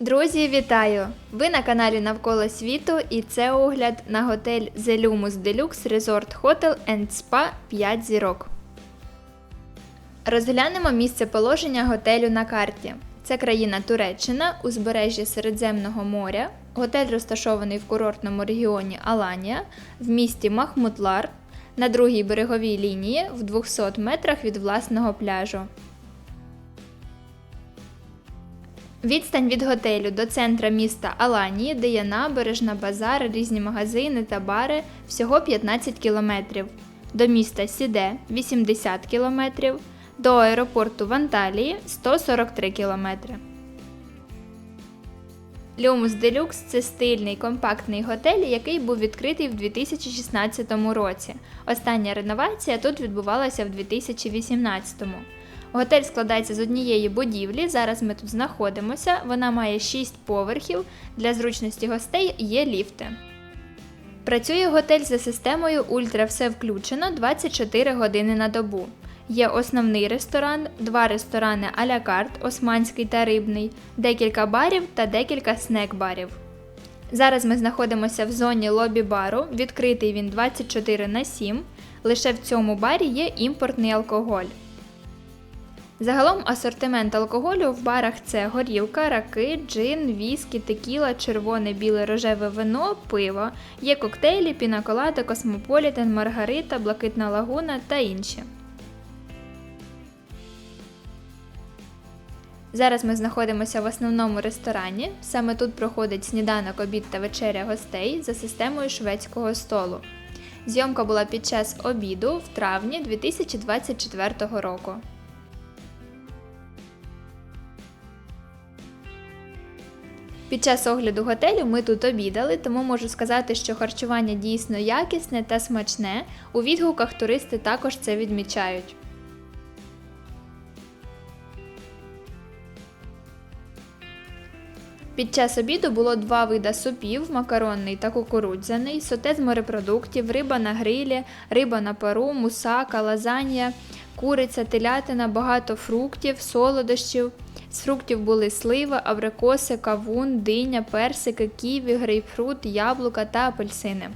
Друзі, вітаю! Ви на каналі Навколо світу і це огляд на готель The Lumus Deluxe Resort Hotel and Spa 5 зірок. Розглянемо місце положення готелю на карті. Це країна Туреччина, узбережжя Середземного моря. Готель розташований в курортному регіоні Аланія в місті Махмутлар на другій береговій лінії в 200 метрах від власного пляжу. Відстань від готелю до центра міста Аланії, де є набережна, базар, різні магазини та бари всього 15 кілометрів. До міста Сіде 80 кілометрів, до аеропорту в Анталії 143 кілометри. Люмус Делюкс це стильний компактний готель, який був відкритий в 2016 році. Остання реновація тут відбувалася в 2018. Готель складається з однієї будівлі. Зараз ми тут знаходимося. Вона має 6 поверхів. Для зручності гостей є ліфти. Працює готель за системою Ультра все включено 24 години на добу. Є основний ресторан, два ресторани а-ля карт, османський та рибний, декілька барів та декілька снек-барів. Зараз ми знаходимося в зоні лобі-бару, відкритий він 24 на 7. Лише в цьому барі є імпортний алкоголь. Загалом асортимент алкоголю в барах це горілка, раки, джин, віскі, текіла, червоне, біле, рожеве вино, пиво. Є коктейлі, пінаколада, космополітен, маргарита, блакитна лагуна та інші. Зараз ми знаходимося в основному ресторані. Саме тут проходить сніданок, обід та вечеря гостей за системою шведського столу. Зйомка була під час обіду в травні 2024 року. Під час огляду готелю ми тут обідали, тому можу сказати, що харчування дійсно якісне та смачне. У відгуках туристи також це відмічають. Під час обіду було два вида супів: макаронний та кукурудзяний, соте з морепродуктів, риба на грилі, риба на пару, мусака, лазанья, куриця, телятина, багато фруктів, солодощів. З фруктів були слива, абрикоси, кавун, диня, персики, ківі, грейпфрут, яблука та апельсини.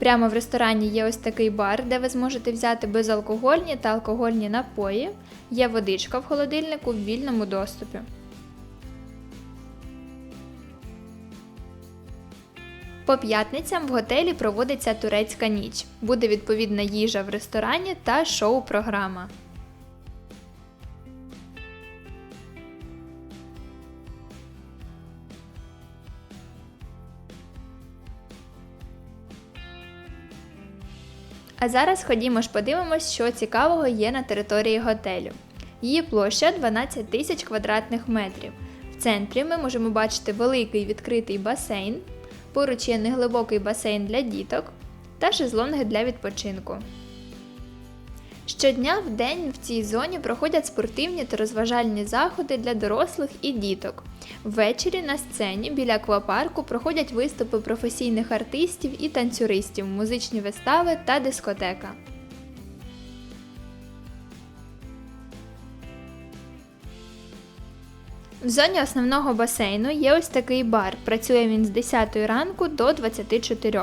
Прямо в ресторані є ось такий бар, де ви зможете взяти безалкогольні та алкогольні напої. Є водичка в холодильнику в вільному доступі. По п'ятницям в готелі проводиться турецька ніч. Буде відповідна їжа в ресторані та шоу-програма. А зараз ходімо ж подивимось, що цікавого є на території готелю. Її площа 12 тисяч квадратних метрів. В центрі ми можемо бачити великий відкритий басейн, поруч є неглибокий басейн для діток та шезлонги для відпочинку. Щодня в день в цій зоні проходять спортивні та розважальні заходи для дорослих і діток. Ввечері на сцені біля аквапарку проходять виступи професійних артистів і танцюристів, музичні вистави та дискотека. В зоні основного басейну є ось такий бар. Працює він з 10 ранку до 24.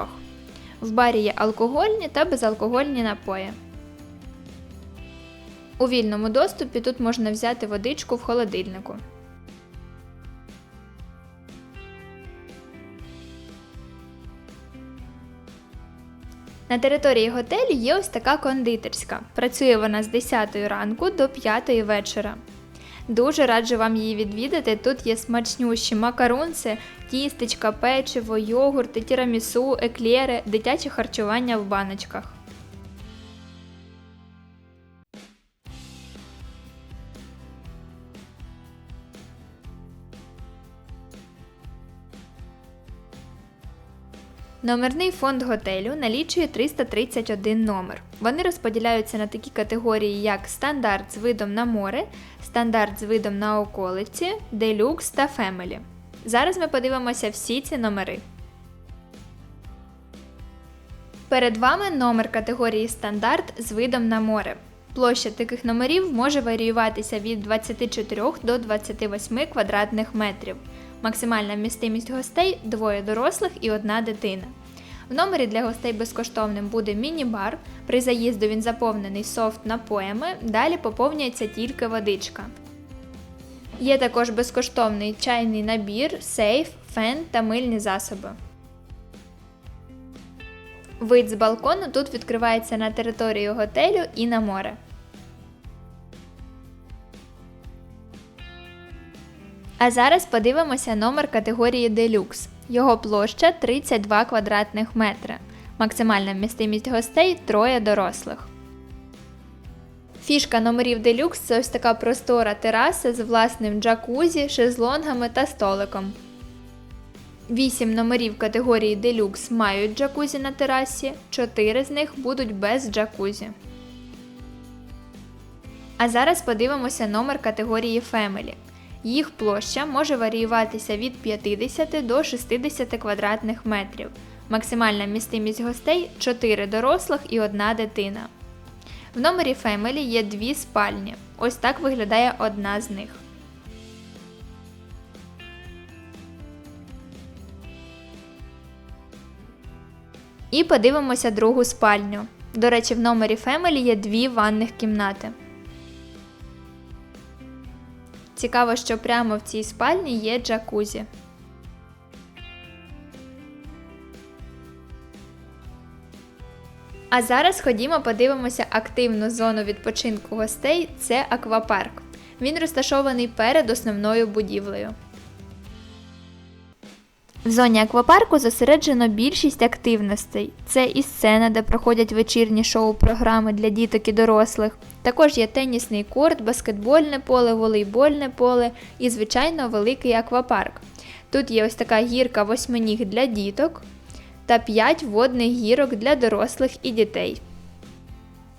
В барі є алкогольні та безалкогольні напої. У вільному доступі тут можна взяти водичку в холодильнику. На території готелю є ось така кондитерська. Працює вона з 10 ранку до 5 вечора. Дуже раджу вам її відвідати. Тут є смачнющі макарунси, тістечка, печиво, йогурти, тірамісу, еклери, дитяче харчування в баночках. Номерний фонд готелю налічує 331 номер. Вони розподіляються на такі категорії, як стандарт з видом на море, стандарт з видом на околиці, делюкс та фемелі. Зараз ми подивимося всі ці номери. Перед вами номер категорії стандарт з видом на море. Площа таких номерів може варіюватися від 24 до 28 квадратних метрів. Максимальна вмістимість гостей двоє дорослих і одна дитина. В номері для гостей безкоштовним буде міні-бар. При заїзду він заповнений софт напоями, далі поповнюється тільки водичка. Є також безкоштовний чайний набір, сейф, фен та мильні засоби. Вид з балкону тут відкривається на територію готелю і на море. А зараз подивимося номер категорії Deluxe. Його площа 32 квадратних метри. Максимальна вмістимість гостей троє дорослих. Фішка номерів Deluxe – це ось така простора тераса з власним джакузі, шезлонгами та столиком. 8 номерів категорії Deluxe мають джакузі на терасі, 4 з них будуть без джакузі. А зараз подивимося номер категорії Family. Їх площа може варіюватися від 50 до 60 квадратних метрів. Максимальна вмістимість гостей 4 дорослих і 1 дитина. В номері Family є дві спальні. Ось так виглядає одна з них. І подивимося другу спальню. До речі, в номері Family є дві ванних кімнати. Цікаво, що прямо в цій спальні є джакузі. А зараз ходімо подивимося активну зону відпочинку гостей це аквапарк. Він розташований перед основною будівлею. В зоні аквапарку зосереджено більшість активностей. Це і сцена, де проходять вечірні шоу-програми для діток і дорослих. Також є тенісний корт, баскетбольне поле, волейбольне поле і, звичайно, великий аквапарк. Тут є ось така гірка восьминіг для діток та 5 водних гірок для дорослих і дітей.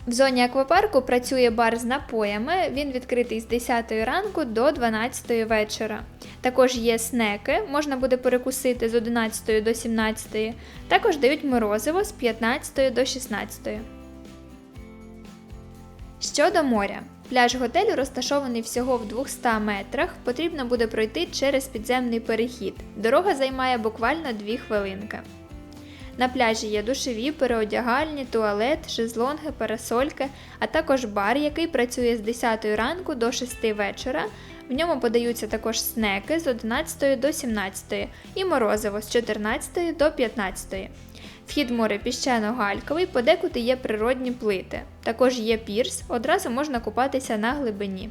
В зоні аквапарку працює бар з напоями. Він відкритий з 10 ранку до 12 вечора. Також є снеки, можна буде перекусити з 11 до 17. Також дають морозиво з 15 до 16. Щодо моря. Пляж готелю розташований всього в 200 метрах. Потрібно буде пройти через підземний перехід. Дорога займає буквально 2 хвилинки. На пляжі є душові, переодягальні, туалет, шезлонги, парасольки, а також бар, який працює з 10 ранку до 6 вечора. В ньому подаються також снеки з 11 до 17 і морозиво з 14 до 15. Вхід море піщано-гальковий, подекуди є природні плити. Також є пірс, одразу можна купатися на глибині.